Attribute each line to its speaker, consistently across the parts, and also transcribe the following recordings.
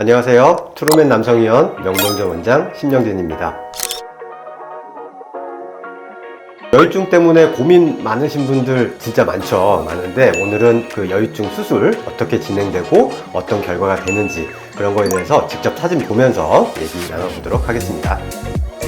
Speaker 1: 안녕하세요. 트루맨 남성위원 명동점 원장 신영진입니다. 여유증 때문에 고민 많으신 분들 진짜 많죠. 많은데 오늘은 그 여유증 수술 어떻게 진행되고 어떤 결과가 되는지 그런 거에 대해서 직접 사진 보면서 얘기 나눠보도록 하겠습니다.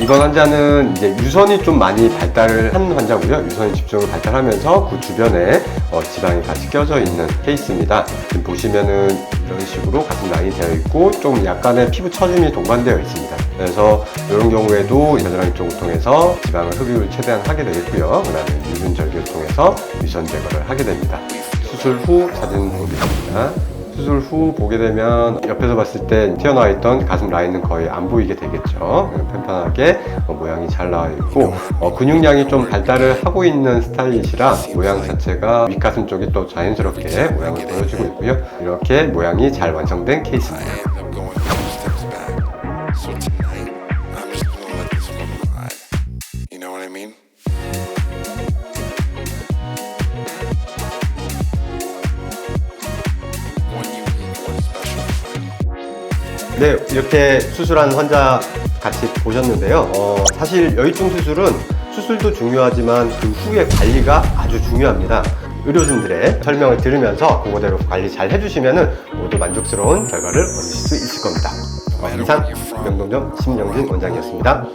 Speaker 1: 이번 환자는 이제 유선이 좀 많이 발달을 한 환자고요. 유선이 집중을 발달하면서 그 주변에 어, 지방이 같이 껴져 있는 케이스입니다. 지금 보시면은 이런 식으로 가슴 라인이 되어 있고 좀 약간의 피부 처짐이 동반되어 있습니다. 그래서 이런 경우에도 겨드랑이 쪽을 통해서 지방을 흡입을 최대한 하게 되겠고요. 그 다음에 유분 절개를 통해서 유선 제거를 하게 됩니다. 수술 후 사진 보겠습니다. 수술 후 보게 되면 옆에서 봤을 때 튀어나와 있던 가슴 라인은 거의 안 보이게 되겠죠. 편편하게 어, 모양이 잘 나와 있고 어, 근육량이 좀 발달을 하고 있는 스타일이시라 모양 자체가 윗가슴 쪽이 또 자연스럽게 모양이 보여지고 있고요. 이렇게 모양이 잘 완성된 케이스입니다. 네, 이렇게 수술한 환자 같이 보셨는데요. 어, 사실 여유증 수술은 수술도 중요하지만 그 후의 관리가 아주 중요합니다. 의료진들의 설명을 들으면서 그거대로 관리 잘 해주시면 모두 만족스러운 결과를 얻으실 수 있을 겁니다. 어, 이상 명동점 심영진 원장이었습니다.